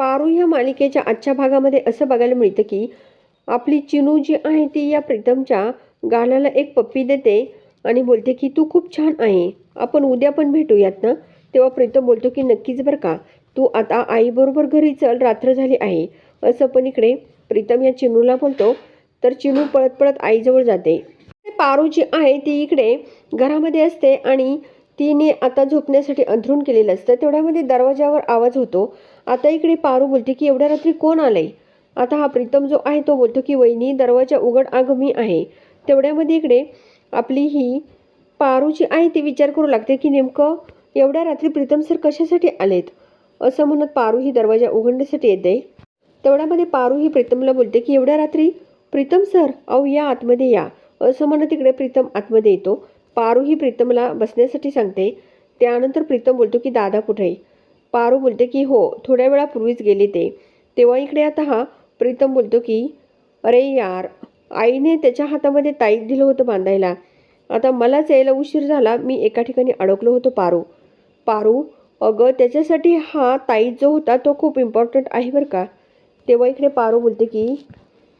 पारू ह्या मालिकेच्या आजच्या भागामध्ये असं बघायला मिळतं की आपली चिनू जी आहे ती या प्रीतमच्या गाण्याला एक पप्पी देते आणि बोलते की तू खूप छान आहे आपण उद्या पण भेटूयात ना? तेव्हा प्रीतम बोलतो की नक्कीच बरं का तू आता आईबरोबर घरी चल रात्र झाली आहे. असं पण इकडे प्रीतम या चिनूला बोलतो तर चिनू पळत पळत आईजवळ जाते. पारू जी आहे ती इकडे घरामध्ये असते आणि तिने आता झोपण्यासाठी अंथरूण केलेलं असतं. तेवढ्यामध्ये दरवाजावर आवाज होतो. आता इकडे पारू बोलते की एवढ्या रात्री कोण आलंय? आता हा प्रीतम जो आहे तो बोलतो की वहिनी दरवाजा उघड अगं मी आहे. तेवढ्यामध्ये इकडे आपली ही पारू जी आहे ती विचार करू लागते की नेमकं एवढ्या रात्री प्रीतम सर कशासाठी आलेत? असं म्हणत पारू ही दरवाजा उघडण्यासाठी येते. तेवढ्यामध्ये पारू ही प्रीतमला बोलते की एवढ्या रात्री प्रीतम सर अहो या आतमध्ये या. असं म्हणत इकडे प्रीतम आतमध्ये येतो. पारू ही प्रीतमला बसण्यासाठी सांगते. त्यानंतर प्रीतम बोलतो की दादा कुठे आहे? पारू बोलते की हो थोड्या वेळापूर्वीच गेले ते. तेव्हा इकडे आता हा. प्रीतम बोलतो की अरे यार आईने त्याच्या हातामध्ये ताईत दिलं होतं बांधायला. आता मलाच यायला उशीर झाला मी एका ठिकाणी अडकलो होतो पारू. पारू अगं त्याच्यासाठी हा ताईत जो होता तो खूप इम्पॉर्टंट आहे बरं का. तेव्हा इकडे पारू बोलते की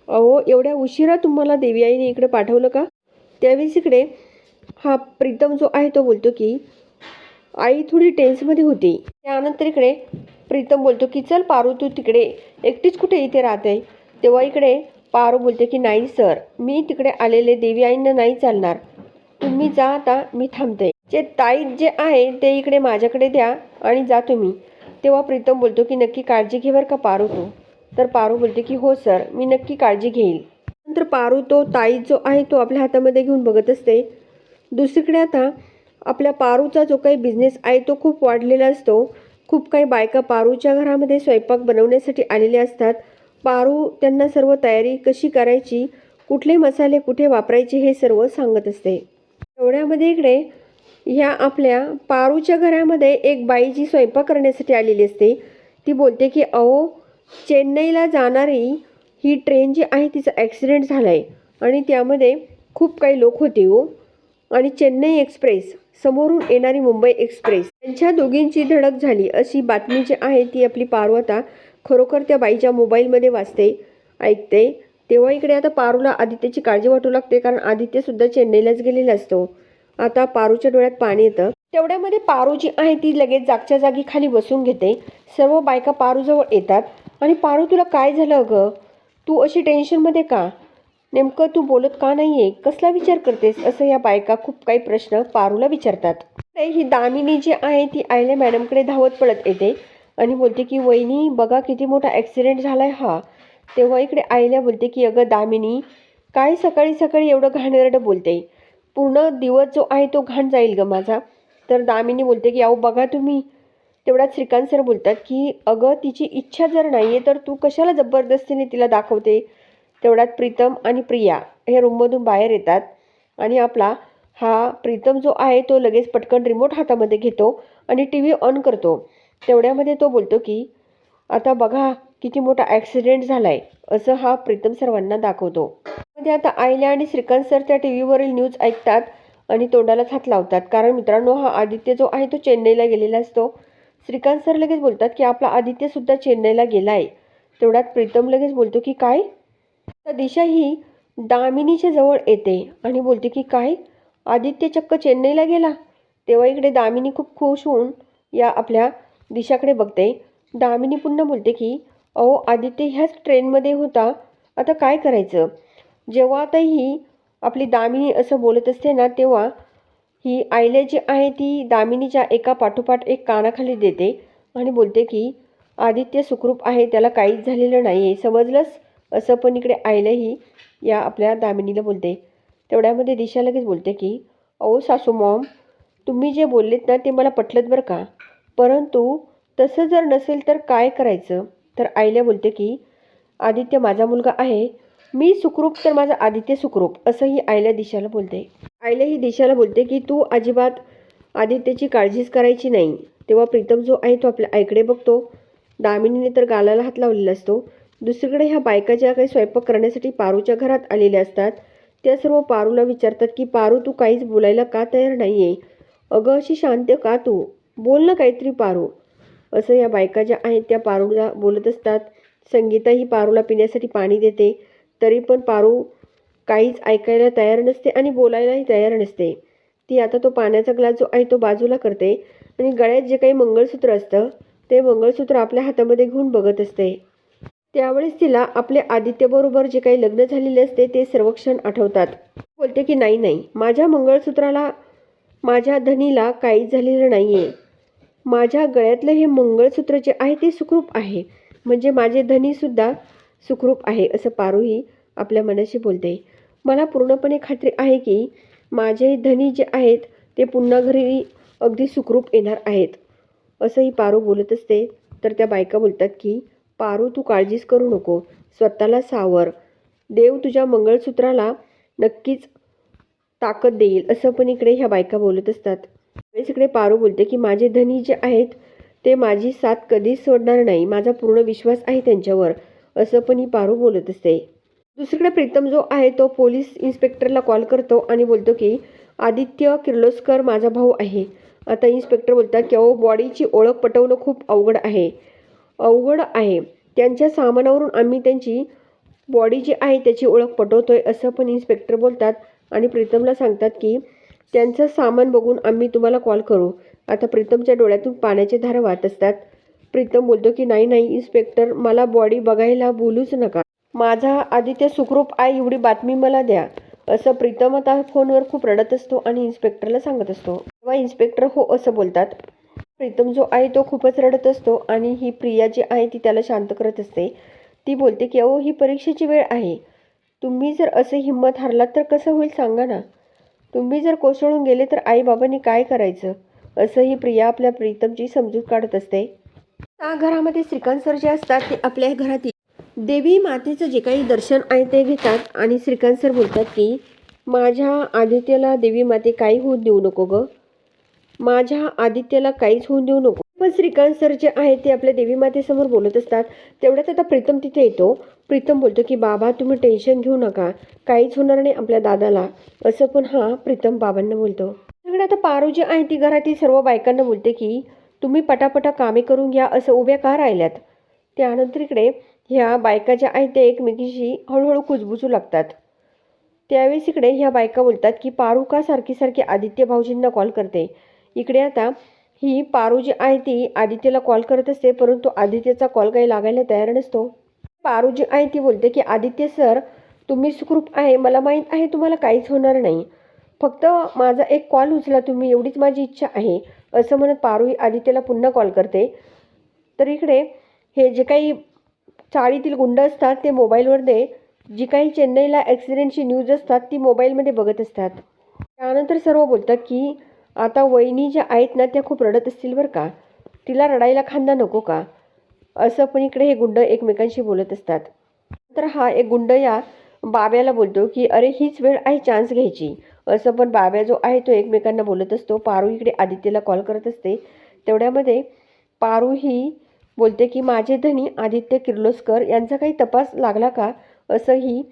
अहो एवढ्या उशिरा तुम्हाला देवी आईने इकडे पाठवलं का? त्यावेळेस इकडे हा प्रीतम जो आहे तो बोलतो की आई थोडी टेन्समध्ये होती. त्यानंतर इकडे प्रीतम बोलतो की चल पारू तू तिकडे. एकटीच कुठे इथे राहते तेव्हा इकडे पारू बोलते की नाही सर मी तिकडे आलेले देवी आईंना नाही चालणार. तुम्ही जा आता मी थांबते. जे ताईत जे आहे ते इकडे माझ्याकडे द्या आणि जा तुम्ही. तेव्हा प्रीतम बोलतो की नक्की काळजी घे का पारू तू? तर पारू बोलते की हो सर मी नक्की काळजी घेईल. नंतर पारू तो ताईत जो आहे तो आपल्या हातामध्ये घेऊन बघत असते. दुसरीकडे आता आपल्या पारूचा जो काही बिझनेस आहे तो खूप वाढलेला असतो. खूप काही बायका पारूच्या घरामध्ये स्वयंपाक बनवण्यासाठी आलेल्या असतात. पारू त्यांना सर्व तयारी कशी करायची कुठले मसाले कुठे वापरायचे हे सर्व सांगत असते. एवढ्यामध्ये इकडे ह्या आपल्या पारूच्या घरामध्ये एक बाई जी स्वयंपाक करण्यासाठी आलेली असते. ती बोलते की अहो चेन्नईला जाणारी ही ट्रेन जी आहे तिचा ॲक्सिडेंट झाला आहे आणि त्यामध्ये खूप काही लोक होते हो. आणि चेन्नई एक्सप्रेस समोरून येणारी मुंबई एक्सप्रेस. त्यांच्या दोघींची धडक झाली. अशी बातमी जी आहे ती आपली पारू आता खरोखर त्या बाईच्या मोबाईलमध्ये वाचते ऐकते. तेव्हा इकडे आता पारूला आदित्यची काळजी वाटू लागते कारण आदित्यसुद्धा चेन्नईलाच गेलेला असतो. आता पारूच्या डोळ्यात पाणी येतं. तेवढ्यामध्ये पारू जी आहे ती लगेच जागच्या जागी खाली बसून घेते. सर्व बायका पारूजवळ येतात. आणि पारू तुला काय झालं अगं? तू अशी टेन्शनमध्ये का? नेमकं तू बोलत का नाही आहे कसला विचार करतेस? असं या बायका खूप काही प्रश्न पारूला विचारतात. ही दामिनी जी आहे ती आयल्या मॅडमकडे धावत पडत येते आणि बोलते की वहिनी बघा किती मोठा ॲक्सिडेंट झालाय हा. तेव्हा इकडे आईल्या बोलते की अगं दामिनी काय सकाळी सकाळी एवढं घाणेरडं बोलते? पूर्ण दिवस जो आहे तो घाण जाईल ग माझा. तर दामिनी बोलते की अहो बघा तुम्ही. तेवढ्यात श्रीकांत सर बोलतात की अगं तिची इच्छा जर नाही आहे तर तू कशाला जबरदस्तीने तिला दाखवते? तेवढ्यात प्रीतम आणि प्रिया हे रूममधून बाहेर येतात आणि आपला हा प्रीतम जो आहे तो लगेच पटकन रिमोट हातामध्ये घेतो आणि टी व्ही ऑन करतो. तेवढ्यामध्ये तो बोलतो की आता बघा किती मोठा ॲक्सिडेंट झाला आहे असं हा प्रीतम सर्वांना दाखवतो. मध्ये आता आयल्या आणि श्रीकांत सर त्या टी व्हीवरील न्यूज ऐकतात आणि तोंडालाच हात लावतात. कारण मित्रांनो हा आदित्य जो आहे तो चेन्नईला गेलेला असतो. श्रीकांत सर लगेच बोलतात की आपला आदित्यसुद्धा चेन्नईला गेला आहे तेवढ्यात प्रीतम लगेच बोलतो की काय? तर दिशा ही दामिनीच्या जवळ येते आणि बोलते की काय? आदित्य चक्क चेन्नईला गेला? तेव्हा इकडे दामिनी खूप खुश होऊन या आपल्या दिशाकडे बघते. दामिनी पुन्हा बोलते की अहो आदित्य ह्याच ट्रेनमध्ये होता. आता काय करायचं? जेव्हा आता ही आपली दामिनी असं बोलत असते ना तेव्हा ही आयल्या जी आहे ती दामिनीच्या एका पाठोपाठ एक कानाखाली देते आणि बोलते की आदित्य सुखरूप आहे त्याला काहीच झालेलं नाही आहे समजलंच असं पण इकडे आईलाही या आपल्या दामिनीला बोलते. तेवढ्यामध्ये दिशा लगेच बोलते की अहो सासू मॉम तुम्ही जे बोललेत ना ते मला पटलं बरं का? परंतु तसं जर नसेल तर काय करायचं? तर आईला बोलते की आदित्य माझा मुलगा आहे. मी सुखरूप तर माझा आदित्य सुखरूप असंही आईला दिशाला बोलते. आईला ही दिशाला बोलते की तू अजिबात आदित्यची काळजीच करायची नाही. तेव्हा प्रीतम जो आहे तो आपल्या आईकडे बघतो. दामिनीने तर गालाला हात लावलेला असतो. दुसरीकडे ह्या बायका ज्या काही स्वयंपाक करण्यासाठी पारूच्या घरात आलेल्या असतात. त्या सर्व पारूला विचारतात की पारू तू काहीच बोलायला का तयार नाही आहे अगं अशी शांत का तू? बोल ना काहीतरी पारू. असं या बायका ज्या आहेत त्या पारूला बोलत असतात. संगीता ही पारूला पिण्यासाठी पाणी देते. तरी पण पारू काहीच ऐकायला तयार नसते आणि बोलायलाही तयार नसते. ती आता तो पाण्याचा ग्लास जो आहे तो बाजूला करते आणि गळ्यात जे काही मंगळसूत्र असतं ते मंगळसूत्र आपल्या हातामध्ये घेऊन बघत असते. त्यावेळेस तिला आपल्या आदित्यबरोबर जे काही लग्न झालेले असते ते सर्व क्षण आठवतात. बोलते की नाही नाही माझ्या मंगळसूत्राला माझ्या धनीला काहीच झालेलं नाही आहे माझ्या गळ्यातलं हे मंगळसूत्र जे आहे ते सुखरूप आहे. म्हणजे माझे धनीसुद्धा सुखरूप आहे असं पारूही आपल्या मनाशी बोलते. मला पूर्णपणे खात्री आहे की माझे धनी जे आहेत ते पुन्हा घरी अगदी सुखरूप येणार आहेत असंही पारू बोलत असते. तर त्या बायका बोलतात की पारू तू काळजीच करू नको. स्वतःला सावर. देव तुझ्या मंगळसूत्राला नक्कीच ताकद देईल असं पण इकडे ह्या बायका बोलत असतात. त्यावेळेस इकडे पारू बोलते की माझे धनी जे आहेत ते माझी साथ कधीच सोडणार नाही. माझा पूर्ण विश्वास आहे त्यांच्यावर असं पण ही पारू बोलत असते. दुसरीकडे प्रीतम जो आहे तो पोलीस इन्स्पेक्टरला कॉल करतो आणि बोलतो की आदित्य किर्लोस्कर माझा भाऊ आहे. आता इन्स्पेक्टर बोलतात की अहो बॉडीची ओळख पटवणं खूप अवघड आहे. अवघड आहे. त्यांच्या सामानावरून आम्ही त्यांची बॉडी जी आहे त्याची ओळख पटवतो आहे असं पण इन्स्पेक्टर बोलतात आणि प्रीतमला सांगतात की त्यांचं सामान बघून आम्ही तुम्हाला कॉल करू. आता प्रीतमच्या डोळ्यातून पाण्याचे धारा वाहत असतात. प्रीतम बोलतो की नाही नाही इन्स्पेक्टर मला बॉडी बघायला बोलूच नका. माझा आदित्य सुखरूप आहे एवढी बातमी मला द्या. असं प्रीतम आता फोनवर खूप रडत असतो आणि इन्स्पेक्टरला सांगत असतो. तेव्हा इन्स्पेक्टर हो असं बोलतात. प्रीतम जो आहे तो खूपच रडत असतो आणि ही प्रिया जी आहे ती त्याला शांत करत असते. ती बोलते की अहो ही परीक्षेची वेळ आहे. तुम्ही जर असे हिंमत हारलात तर कसं होईल सांगा ना. तुम्ही जर कोसळून गेले तर आईबाबांनी काय करायचं? असं ही प्रिया आपल्या प्रीतमची समजूत काढत असते. त्या घरामध्ये श्रीकांत सर जे असतात ते आपल्या घरातील देवी मातेचं जे काही दर्शन आहे ते घेतात आणि श्रीकांत सर बोलतात की माझ्या आदित्यला देवी माते काही होऊन देऊ नको गं. माझ्या आदित्यला काहीच होऊन देऊ नको. पण श्रीकांत सर जे आहे ते आपल्या देवी मातेसमोर बोलत असतात. तेवढ्यात आता प्रीतम तिथे येतो. प्रीतम बोलतो की बाबा तुम्ही टेन्शन घेऊ नका. काहीच होणार नाही आपल्या दादाला. असं पण हा प्रीतम बाबांना बोलतो. सगळं आता पारू जी आहे ती घरातील सर्व बायकांना बोलते की तुम्ही पटापटा कामे करून घ्या असं उभ्या का राहिल्यात? त्यानंतर इकडे ह्या बायका ज्या आहेत त्या एकमेकीशी हळूहळू कुजबुजू लागतात. त्यावेळेस इकडे ह्या बायका बोलतात की पारू का सारखी सारखी आदित्य भाऊजींना कॉल करते? इकडे आता ही पारू जी आहे ती आदित्यला कॉल करत असते परंतु आदित्यचा कॉल काही लागायला तयार नसतो. पारू जी आहे ती बोलते की आदित्य सर तुम्ही सुखरूप आहे. मला माहीत आहे तुम्हाला काहीच होणार नाही. फक्त माझा एक कॉल उचला तुम्ही एवढीच माझी इच्छा आहे. असं म्हणत पारूही आदित्यला पुन्हा कॉल करते. तर इकडे हे जे काही चाळीतील गुंड असतात ते मोबाईलवर दे जी काही चेन्नईला ॲक्सिडेंटची न्यूज असतात ती मोबाईलमध्ये बघत असतात. त्यानंतर सर्व बोलतात की आता वहिनी ज्या आहेत ना त्या खूप रडत असतील बरं का. तिला रडायला खांदा नको का? असं पण इकडे हे गुंड एकमेकांशी बोलत असतात. तर हा एक गुंड या बाब्याला बोलतो की अरे हीच वेळ आहे चान्स घ्यायची. असं पण बाब्या जो आहे तो एकमेकांना बोलत असतो. पारू इकडे आदित्यला कॉल करत असते. तेवढ्यामध्ये पारू ही बोलते की माझे धनी आदित्य किर्लोस्कर यांचा काही तपास लागला का? असं ही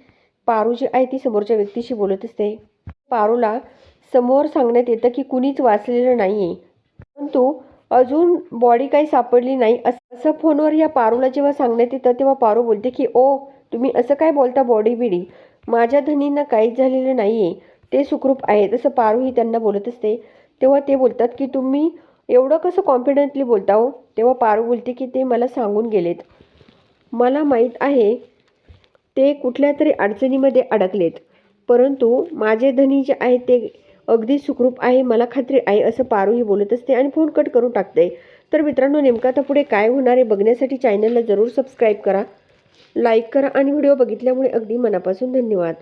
पारू जी आहे ती समोरच्या व्यक्तीशी बोलत असते. पारूला समोर सांगण्यात येतं की कुणीच वाचलेलं नाही आहे परंतु अजून बॉडी काही सापडली नाही. असं फोनवर या पारूला जेव्हा सांगण्यात येतं तेव्हा पारू बोलते की ओ तुम्ही असं काय बोलता बॉडी बिडी? माझ्या धनींना काहीच झालेलं नाही आहे ते सुखरूप आहेत. असं पारूही त्यांना बोलत असते. तेव्हा ते बोलतात की तुम्ही एवढं कसं कॉन्फिडंटली बोलता हो? तेव्हा पारू बोलते की ते मला सांगून गेलेत. मला माहीत आहे ते कुठल्या तरी अडचणीमध्ये अडकलेत. परंतु माझे धनी जे आहेत ते अगदी सुखरूप आहे मला खात्री आहे असं पारूही बोलत असते आणि फोन कट करून टाकते. तर मित्रांनो नेमकं आता पुढे काय होणार आहे बघण्यासाठी चॅनलला जरूर सबस्क्राईब करा लाईक करा आणि व्हिडिओ बघितल्यामुळे अगदी मनापासून धन्यवाद.